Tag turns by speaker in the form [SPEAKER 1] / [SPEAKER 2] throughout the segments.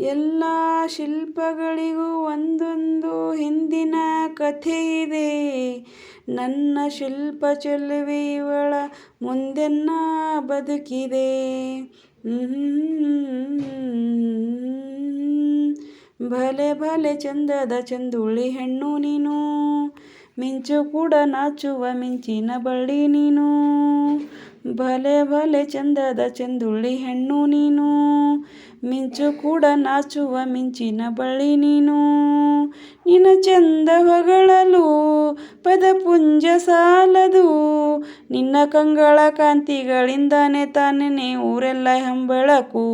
[SPEAKER 1] ಎಲ್ಲ ಶಿಲ್ಪಗಳಿಗೂ ಒಂದೊಂದು ಹಿಂದಿನ ಕಥೆ ಇದೆ. ನನ್ನ ಶಿಲ್ಪ ಚೆಲುವೆ ಇವಳ ಮುಂದೆನ್ನ ಬದುಕಿದೆ. ಭಲೆ ಭಲೆ ಚಂದದ ಚಂದುಳ್ಳಿ ಹೆಣ್ಣು ನೀನು. ಮಿಂಚು ಕೂಡ ನಾಚುವ ಮಿಂಚಿನ ಬಳ್ಳಿ ನೀನು. ಭಲೆ ಭಲೆ ಚಂದದ ಚಂದುಳ್ಳಿ ಹೆಣ್ಣು ನೀನು. ಮಿಂಚು ಕೂಡ ನಾಚುವ ಮಿಂಚಿನ ಬಳ್ಳಿ ನೀನು. ನಿನ್ನ ಚಂದ ಹೊಗಳಲು ಪದಪುಂಜ ಸಾಲದು. ನಿನ್ನ ಕಂಗಳ ಕಾಂತಿಗಳಿಂದಾನೆ ತಾನೇ ಊರೆಲ್ಲ ಹೆಂಬೆಳಕು.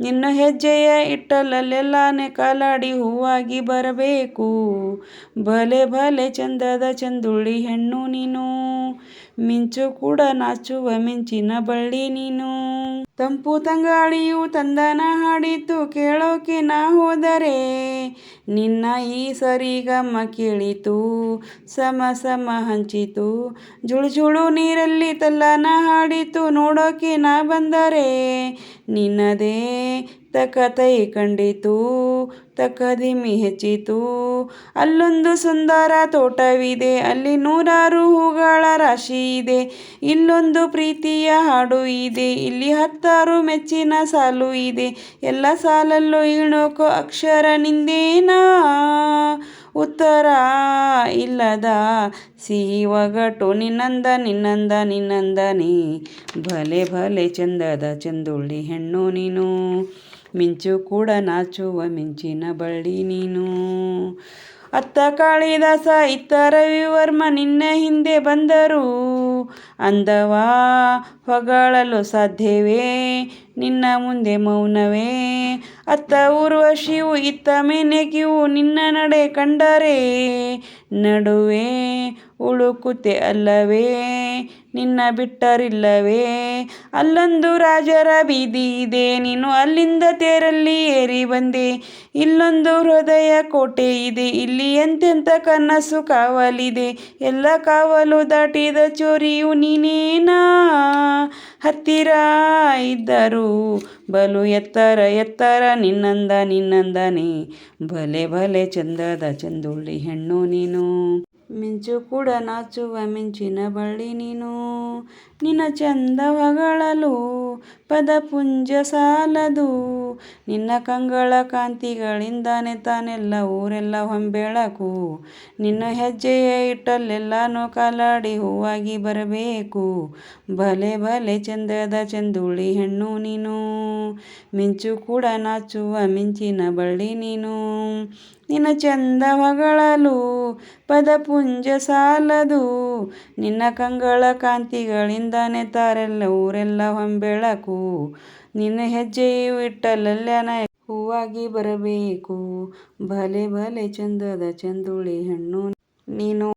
[SPEAKER 1] ನಿನ್ನ ಹೆಜ್ಜೆಯ ಇಟ್ಟಲಲ್ಲೆಲ್ಲಾನೆ ಕಾಲಾಡಿ ಹೂವಾಗಿ ಬರಬೇಕು. ಭಲೆ ಭಲೆ ಚಂದದ ಚಂದುಳ್ಳಿ ಹೆಣ್ಣು ನೀನು. ಮಿಂಚು ಕೂಡ ನಾಚುವ ಮಿಂಚಿನ ಬಳ್ಳಿ ನೀನು. ತಂಪು ತಂಗಾಳಿಯು ತಂದನ ಹಾಡಿತು, ಕೇಳೋಕೆ ನಾ ಹೋದರೆ ನಿನ್ನ ಈ ಗಮ್ಮ ಕೇಳಿತು, ಸಮ ಸಮ ಹಂಚಿತು. ಜುಳು ಜುಳು ನೀರಲ್ಲಿ ತಲ್ಲನ ಹಾಡಿತು, ನೋಡೋಕೆ ನಾ ಬಂದರೆ ನಿನ್ನದೇ ತಕತೈ ಕಂಡಿತು ತಕದಿಮಿ ಹೆಚ್ಚಿತು ಅಲ್ಲೊಂದು ಸುಂದರ ತೋಟವಿದೆ, ಅಲ್ಲಿ ನೂರಾರು ಹೂಗಳ ರಾಶಿ ಇದೆ. ಇಲ್ಲೊಂದು ಪ್ರೀತಿಯ ಹಾಡು ಇದೆ, ಇಲ್ಲಿ ಹತ್ತಾರು ಮೆಚ್ಚಿನ ಸಾಲು ಇದೆ. ಎಲ್ಲ ಸಾಲಲ್ಲೂ ಇಣೋಕೋ ಅಕ್ಷರ ನಿಂದೇನಾ? ಉತ್ತರ ಇಲ್ಲದ ಸಿಹಿ ಒಗಟು ನಿನ್ನಂದ ನಿನ್ನಂದ ನಿನ್ನಂದನೇ ಭಲೆ ಭಲೆ ಚಂದದ ಚಂದುಳ್ಳಿ ಹೆಣ್ಣು ನೀನು. ಮಿಂಚು ಕೂಡ ನಾಚುವ ಮಿಂಚಿನ ಬಳ್ಳಿ ನೀನು. ಅತ್ತ ಕಾಳಿದಾಸ ಇತ್ತ ರವಿವರ್ಮ ನಿನ್ನ ಹಿಂದೆ ಬಂದರು. ಅಂದವಾ ಹೊಗಳಲು ಸಾಧ್ಯವೇ? ನಿನ್ನ ಮುಂದೆ ಮೌನವೇ? ಅತ್ತ ಊರ್ವಶಿಯು ಇತ್ತ ಮೇನಕೆಯು ನಿನ್ನ ನಡೆ ಕಂಡರೆ. ನಡುವೆ ಉಳುಕುತೆ ಅಲ್ಲವೇ, ನಿನ್ನ ಬಿಟ್ಟರಿಲ್ಲವೇ. ಅಲ್ಲೊಂದು ರಾಜರ ಬೀದಿ ಇದೆ, ನೀನು ಅಲ್ಲಿಂದ ತೇರಲ್ಲಿ ಏರಿ ಬಂದೆ. ಇಲ್ಲೊಂದು ಹೃದಯ ಕೋಟೆ ಇದೆ, ಇಲ್ಲಿ ಎಂತೆಂಥ ಕನಸು ಕಾವಲಿದೆ. ಎಲ್ಲ ಕಾವಲು ದಾಟಿದ ಚೋರಿಯು ನೀನೇನಾ ಹತ್ತಿರ ಇದ್ದರು ಬಲು ಎತ್ತರ ಎತ್ತರ, ನಿನ್ನಂದ, ನಿನ್ನಂದನೇ. ಬಲೆ ಬಲೆ ಚಂದದ ಚಂದುಳ್ಳಿ ಹೆಣ್ಣು ನೀನು. ಮಿಂಚು ಕೂಡ ನಾಚುವ, ಮಿಂಚಿನ ಬಳ್ಳಿ ನೀನು. ನಿನ್ನ ಚಂದ ಹೊಗಳಲು ಪದಪುಂಜ ಸಾಲದು. ನಿನ್ನ ಕಂಗಳ ಕಾಂತಿಗಳಿಂದಾನೆ ತಾನೆಲ್ಲ ಊರೆಲ್ಲ ಹೊಂಬೆಳಕು. ನಿನ್ನ ಹೆಜ್ಜೆಯ ಇಟ್ಟಲ್ಲೆಲ್ಲಾನು ಕಾಲಾಡಿ ಹೂವಾಗಿ ಬರಬೇಕು. ಬಲೆ ಬಲೆ ಚಂದದ ಚಂದುಳಿ ಹೆಣ್ಣು ನೀನು. ಮಿಂಚು ಕೂಡ ನಾಚುವ ಮಿಂಚಿನ ಬಳ್ಳಿ ನೀನು. ನಿನ್ನ ಚಂದ ಹೊಗಳಲು ಪದಪುಂಜ ಸಾಲದು. ನಿನ್ನ ಕಂಗಳ ಕಾಂತಿಗಳಿಂದಾನೆ ತಾರೆಲ್ಲ ಊರೆಲ್ಲ ಹೊಂಬೆಳಕು. ನಿನ್ನ ಹೆಜ್ಜೆಯು ಇಟ್ಟಲಲ್ಲೆನ ಹೂವಾಗಿ ಬರಬೇಕು. ಭಲೆ ಭಲೆ ಚಂದದ ಚಂದುಳಿ ಹೆಣ್ಣು ನೀನು.